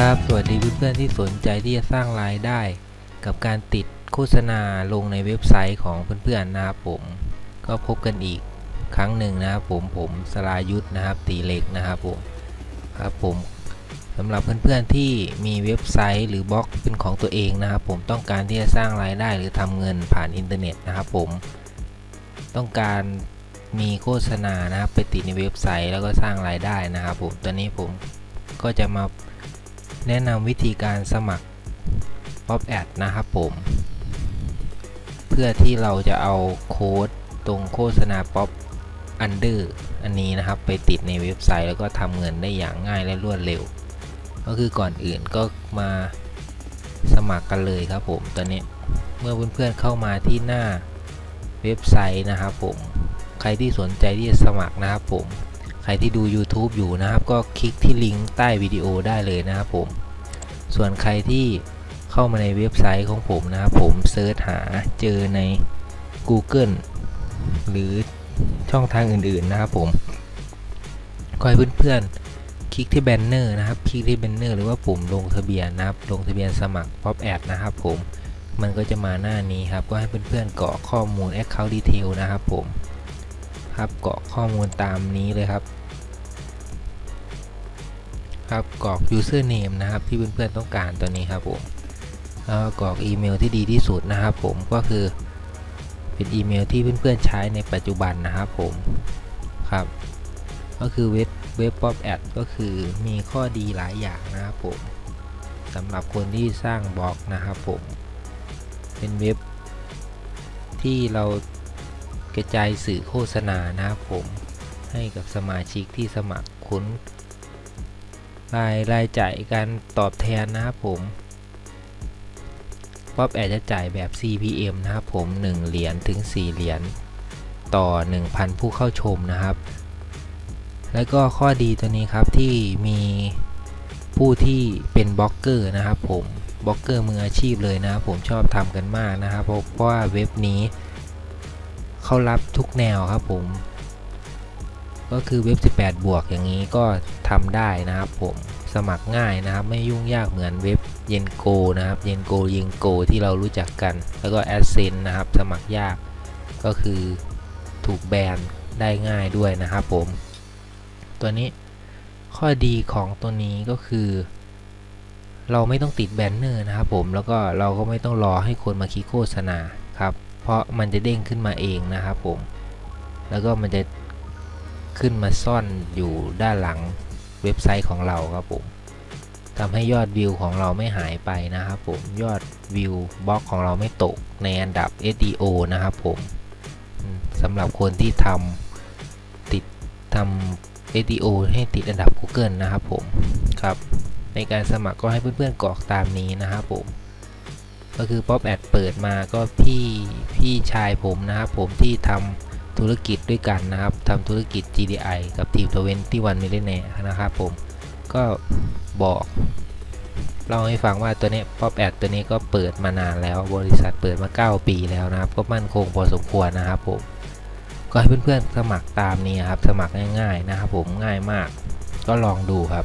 ครับ สวัสดีเพื่อนๆที่สนใจที่จะสร้างรายได้ กับการติดโฆษณาลงในเว็บไซต์ของเพื่อนๆนะครับผม ก็พบกันอีกครั้งหนึ่งนะครับผมผมสรายุทธนะครับตีเล็กนะครับผมครับผมสำหรับเพื่อนๆที่มีเว็บไซต์หรือบล็อกเป็นของตัวเองนะครับผมต้องการที่จะสร้างรายได้หรือทำเงินผ่านอินเทอร์เน็ตนะครับผม ต้องการมีโฆษณานะครับไปติดในเว็บไซต์แล้วก็สร้างรายได้นะครับผมตอนนี้ผมก็จะมา แนะนำวิธีการสมัคร Pop Ad นะครับผม เพื่อที่เราจะเอาโค้ดตรงโฆษณา Pop Under อันนี้นะครับไปติดในเว็บไซต์แล้วก็ทำเงินได้อย่างง่ายและรวดเร็ว ก็คือก่อนอื่นก็มาสมัครกันเลยครับผมตอนนี้เมื่อเพื่อนๆเข้ามาที่หน้าเว็บไซต์นะครับผมใครที่สนใจที่จะสมัครนะครับผม ใครที่ดู YouTube อยู่นะครับ ก็คลิกที่ลิงก์ใต้วิดีโอได้เลยนะครับผม ส่วนใครที่เข้ามาในเว็บไซต์ของผมนะครับผมเซิร์ชหาเจอใน Google หรือช่องทางอื่นๆนะครับผมก็ให้เพื่อนๆ คลิกที่แบนเนอร์นะครับ คลิกที่แบนเนอร์หรือว่าปุ่มลงทะเบียนนะครับ ลงทะเบียนสมัคร Pop Ad นะครับผม มันก็จะมาหน้านี้ครับ ก็ให้เพื่อนๆกรอกข้อมูล Account Detail นะครับผม ครับกรอกข้อมูลตามนี้เลยครับ ครับกรอก username นะครับ ที่เพื่อนๆต้องการตัวนี้ครับผมแล้วกรอกอีเมลที่ดีที่สุดนะครับผมก็คือเป็นอีเมลที่เพื่อนๆใช้ในปัจจุบันนะครับผมครับ ก็คือเว็บเว็บป๊อปแอดก็คือมีข้อดีหลายอย่างนะครับผมสำหรับคนที่สร้างบล็อกนะครับผม เป็นเว็บที่เรา กระจายสื่อโฆษณานะครับผมให้กับสมาชิกที่สมัครคุ้นรายรายจ่ายการตอบแทนนะครับผมป๊อปแอดจะจ่ายแบบ CPM นะครับผม 1 เหรียญถึง 4 เหรียญต่อ 1,000 ผู้เข้าชมนะครับ แล้วก็ข้อดีตัวนี้ครับที่มีผู้ที่เป็นบล็อกเกอร์นะครับผมบล็อกเกอร์มืออาชีพเลยนะครับผมชอบทำกันมากนะครับเพราะเพราะว่าเว็บนี้ เขารับทุกแนวครับผม ก็คือเว็บ 18 บวกอย่างนี้ก็ทำได้นะครับผมสมัครง่ายนะครับไม่ยุ่งยากเหมือนเว็บเยนโกนะครับเยนโกยิงโกที่เรารู้จักกัน แล้วก็แอดเซนนะครับ สมัครยากก็คือถูกแบนได้ง่ายด้วยนะครับผม ตัวนี้ข้อดีของตัวนี้ก็คือ เราไม่ต้องติดแบนเนอร์นะครับผมแล้วก็เราก็ไม่ต้องรอให้คนมาคลิกโฆษณา เพราะมันจะเด้งขึ้นมาเองนะครับผม แล้วก็มันจะขึ้นมาซ่อนอยู่ด้านหลังเว็บไซต์ของเราครับผมทำให้ยอดวิวของเราไม่หายไปนะครับผม ยอดวิวบล็อกของเราไม่ตกในอันดับ SEO นะครับผมอืมสำหรับคนที่ทำติดทำ SEO ให้ติดอันดับ Google นะครับผม ครับ ในการสมัครก็ให้เพื่อนๆกรอกตามนี้นะครับผม ก็คือ Pop Ad เปิดมาก็พี่พี่ชายผมนะครับ ผมที่ทำธุรกิจด้วยกันนะครับทำธุรกิจ GDI กับทีม21 Millionaire นะครับผมก็บอกเล่าให้ฟังว่าตัวนี้ Pop Ad ตัวนี้ก็เปิดมานานแล้วบริษัทเปิดมา 9 ปีแล้วนะครับ ก็มั่นคงพอสมควรนะครับผมก็ให้เพื่อนๆสมัครตามนี้ครับ สมัครง่ายๆนะครับผมง่ายมาก ก็ลองดูครับ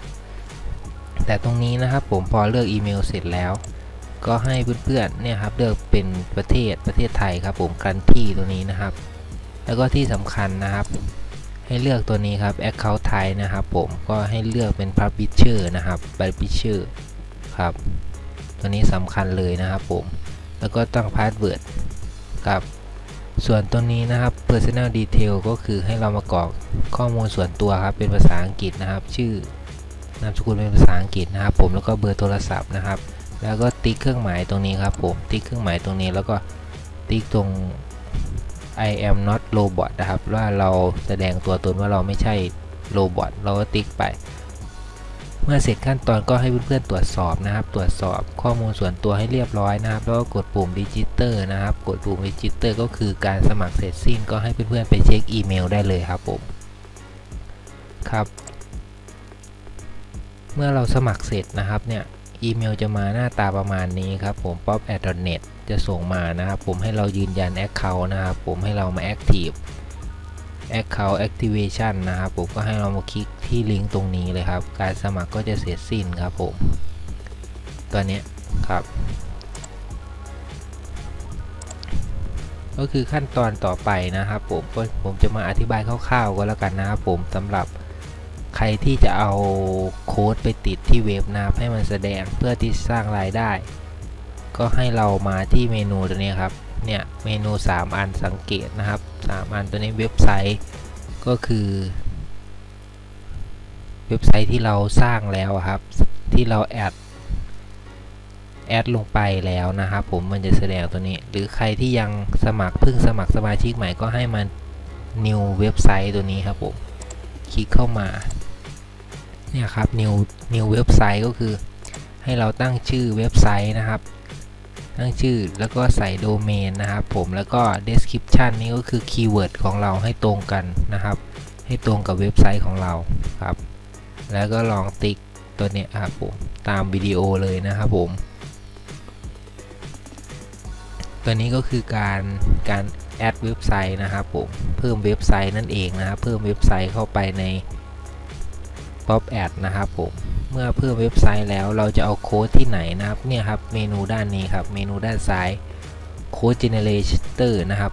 แต่ตรงนี้นะครับผมพอเลือกอีเมลเสร็จแล้ว ก็ให้เพื่อนๆเนี่ยครับเลือกเป็นประเทศประเทศไทยครับผมกันที่ตัวนี้นะครับ แล้วก็ที่สำคัญนะครับ ให้เลือกตัวนี้ครับ Account ไทยนะครับ ผมก็ให้เลือกเป็น Publisher นะครับ Publisher ครับ ตัวนี้สำคัญเลยนะครับผมแล้วก็ตั้ง Password ครับส่วนตัวนี้นะครับ Personal Detail ก็คือให้เรามากรอกข้อมูลส่วนตัวครับ เป็นภาษาอังกฤษนะครับ ชื่อนามสกุลเป็นภาษาอังกฤษนะครับ ผมแล้วก็เบอร์โทรศัพท์นะครับ แล้วก็ติ๊กเครื่องหมายตรงนี้ครับผม ติ๊กเครื่องหมายตรงนี้แล้วก็ติ๊กตรง I am not robot นะครับ ว่าเราแสดงตัวตนว่าเราไม่ใช่โรบอทเราก็ติ๊กไป เมื่อเสร็จขั้นตอนก็ให้เพื่อนๆตรวจสอบนะครับ ตรวจสอบข้อมูลส่วนตัวให้เรียบร้อยนะครับ แล้วก็กดปุ่ม register นะครับ กดปุ่ม register ก็คือการสมัครเสร็จสิ้นก็ให้เพื่อนๆไปเช็คอีเมลได้เลยครับผม ครับ เมื่อเราสมัครเสร็จนะครับเนี่ย อีเมลจะมาหน้าตาประมาณนี้ครับผม pop@net จะส่งมานะครับผมให้เรายืนยัน Account นะครับผมให้เรามา Active Account Activation นะครับผมก็ให้เรามาคลิกที่ลิงก์ตรงนี้เลยครับ การสมัครก็จะเสร็จสิ้นครับผมตัวนี้ครับ ก็คือขั้นตอนต่อไปนะครับผมก็ผมจะมาอธิบายคร่าวๆก็แล้วกันนะครับผมสำหรับ ใครที่จะเอาโค้ดไปติดที่เว็บนะครับให้มันแสดงเพื่อที่สร้างรายได้ ก็ให้เรามาที่เมนูตัวนี้ครับเนี่ยเมนู 3 อันสังเกตนะครับ 3 อันตัวนี้เว็บไซต์ก็คือ เว็บไซต์ที่เราสร้างแล้วครับที่เราแอดแอดลงไปแล้วนะครับผมมันจะแสดงตัวนี้ หรือใครที่ยังสมัครเพิ่งสมัครสมาชิกใหม่ก็ให้มัน new เว็บไซต์ตัวนี้ครับผมคลิกเข้ามา เนี่ยครับ new new เว็บไซต์ก็คือให้เราตั้งชื่อเว็บไซต์นะครับ ตั้งชื่อแล้วก็ใส่โดเมนนะครับผมแล้วก็ description นี่ก็คือคีย์เวิร์ดของเราให้ตรงกันนะครับ ให้ตรงกับเว็บไซต์ของเราครับ แล้วก็ลองติ๊กตัวเนี้ยครับผมตามวิดีโอเลยนะครับผม ตัวนี้ก็คือการการแอดเว็บไซต์นะครับผมเพิ่มเว็บไซต์นั่นเองนะครับเพิ่มเว็บไซต์เข้าไปใน Pop Ad นะครับผมเมื่อเพิ่มเว็บไซต์แล้วเราจะเอาโค้ดที่ไหนนะครับเนี่ยครับเมนูด้านนี้ครับเมนูด้านซ้ายโค้ด generator นะครับ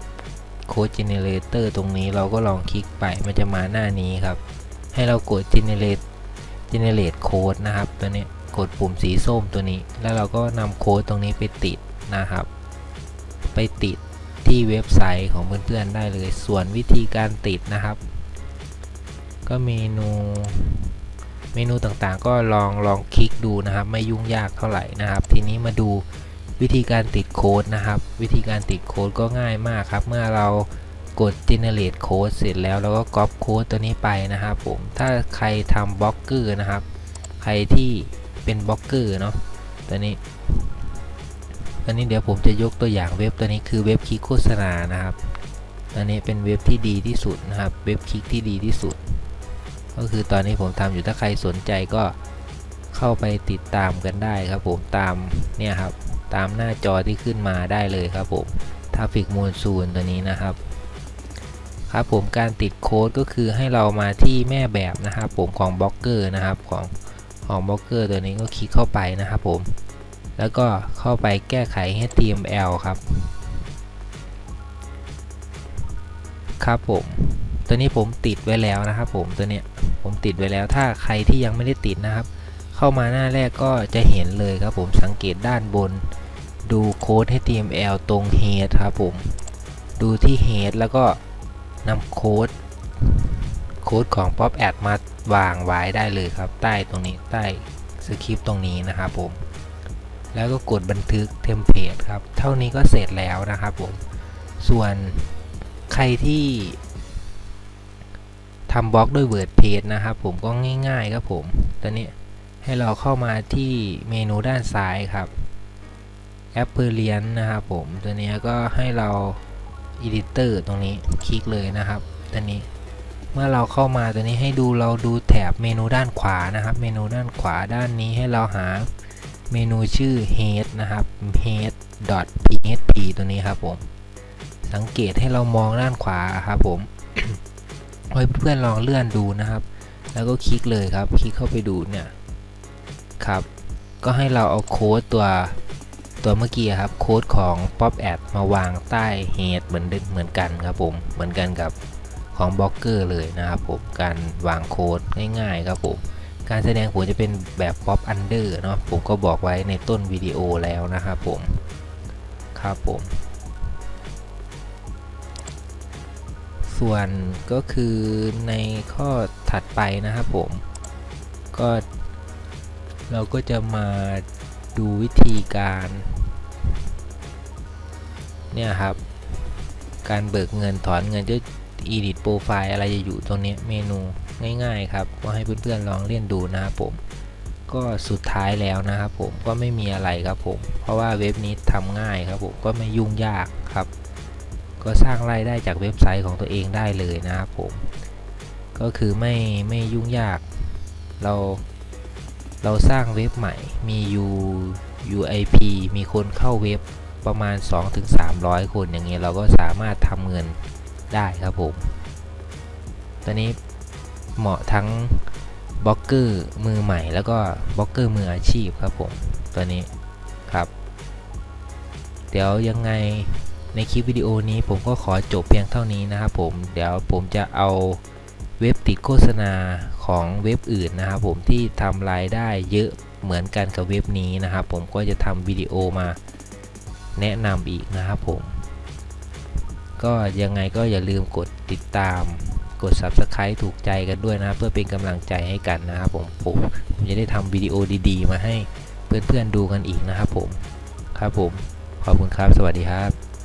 โค้ด generator ตรงนี้เราก็ลองคลิกไปมันจะมาหน้านี้ครับ ให้เรากด generate generate code นะครับตัวนี้กดปุ่มสีส้มตัวนี้ แล้วเราก็นำโค้ดตรงนี้ไปติดนะครับ ไปติดที่เว็บไซต์ของเพื่อนๆได้เลยส่วนวิธีการติดนะครับ ก็เมนู เมนูต่างๆ ก็ลองลองคลิกดูนะครับ ไม่ยุ่งยากเท่าไหร่นะครับ ทีนี้มาดูวิธีการติดโค้ดนะครับ วิธีการติดโค้ดก็ง่ายมากครับ เมื่อเรากด generate code เสร็จแล้วเราก็ copy โค้ดตัวนี้ไปนะครับผมถ้าใครทำบล็อกเกอร์นะครับ ใครที่เป็นบล็อกเกอร์เนาะตัวนี้ตัวนี้เดี๋ยวผมจะยกตัวอย่างเว็บตัวนี้คือเว็บคลิกโฆษณานะครับตัวนี้เป็นเว็บที่ดีที่สุดนะครับ เว็บคลิกที่ดีที่สุด ก็คือตอนนี้ผมทำอยู่ถ้าใครสนใจก็เข้าไปติดตามกันได้ครับผมตามเนี่ยครับตามหน้าจอที่ขึ้นมาได้เลยครับผมทาฟิกมูลซูนตัวนี้นะครับ ครับผมการติดโค้ดก็คือให้เรามาที่แม่แบบนะครับผมของบล็อกเกอร์นะครับของของบล็อกเกอร์ตัวนี้ก็คลิกเข้าไปนะครับผมแล้วก็เข้าไปแก้ไข HTML ครับ ครับผม ตัวนี้ผมติดไว้แล้วนะครับผมตัวเนี้ยผมติดไว้แล้ว ถ้าใครที่ยังไม่ได้ติดนะครับ เข้ามาหน้าแรกก็จะเห็นเลยครับผมสังเกตด้านบน ดูโค้ด HTML ตรง head ครับผมดูที่ head แล้วก็นำโค้ดโค้ดของ Pop Ad มาวางไว้ได้เลยครับ ใต้ตรงนี้ใต้สคริปต์ตรงนี้นะครับผมแล้วก็กดบันทึกเทมเพลตครับ เท่านี้ก็เสร็จแล้วนะครับผม ส่วนใครที่ ทำบล็อกด้วย WordPress นะครับ ผมก็ง่ายๆครับผมตอนนี้ให้เราเข้ามาที่เมนูด้านซ้ายครับ a p p e r i a n นะครับผมตัวนี้ก็ให้เรา Editor ตรงนี้คลิกเลยนะครับตัวนี้เมื่อเราเข้ามาตัวนี้ให้ดูเราดูแถบเมนูด้านขวานะครับ เมนูด้านขวาด้านนี้ให้เราหาเมนูชื่อ head นะครับ head php ตัวนี้ครับผม สังเกตให้เรามองด้านขวาครับผม ให้เพื่อนลองเลื่อนดูนะครับ แล้วก็คลิกเลยครับ คลิกเข้าไปดูเนี่ยครับ ก็ให้เราเอาโค้ดตัวตัวเมื่อกี้ครับ โค้ดของ Pop Ad มาวางใต้ head เหมือนเดิมเหมือนกันครับผมเหมือนกันกับของบล็อกเกอร์เลยนะครับผมการวางโค้ดง่ายๆครับผมการแสดงผลจะเป็นแบบ Pop Under เนาะผมก็บอกไว้ในต้นวิดีโอแล้วนะครับผมครับผม ส่วนก็คือในข้อถัดไปนะครับผม ก็เราก็จะมาดูวิธีการ เนี่ยครับ การเบิกเงินถอนเงินจะ edit profile อะไรจะอยู่ตรงนี้เมนูง่ายๆครับ ก็ให้เพื่อนๆลองเล่นดูนะครับผม ก็สุดท้ายแล้วนะครับผมก็ไม่มีอะไรครับผม เพราะว่าเว็บนี้ทำง่ายครับผม ก็ไม่ยุ่งยากครับ ก็สร้างรายได้จากเว็บไซต์ของตัวเองได้เลยนะครับผม ก็คือไม่ไม่ยุ่งยาก เราเราสร้างเว็บใหม่ มี U UIP มีคนเข้าเว็บประมาณ 2-300 คนอย่างเงี้ยเราก็สามารถทำเงินได้ครับผม ตอนนี้เหมาะทั้งบล็อกเกอร์มือใหม่แล้วก็บล็อกเกอร์มืออาชีพครับผม ตัวนี้ครับ เดี๋ยวยังไง ในคลิปวิดีโอนี้ผมก็ขอจบเพียงเท่านี้นะครับผมเดี๋ยวผมจะเอาเว็บติดโฆษณาของเว็บอื่นนะครับผมที่ทำรายได้เยอะเหมือนกันกับเว็บนี้นะครับผมก็จะทำวิดีโอมาแนะนำอีกนะครับผม ก็ยังไงก็อย่าลืมกดติดตามกด subscribe ถูกใจกันด้วยนะเพื่อเป็นกำลังใจให้กันนะครับผมผมผมจะได้ทำวิดีโอดีๆ มาให้เพื่อนๆดูกันอีกนะครับผมครับผมขอบคุณครับ สวัสดีครับ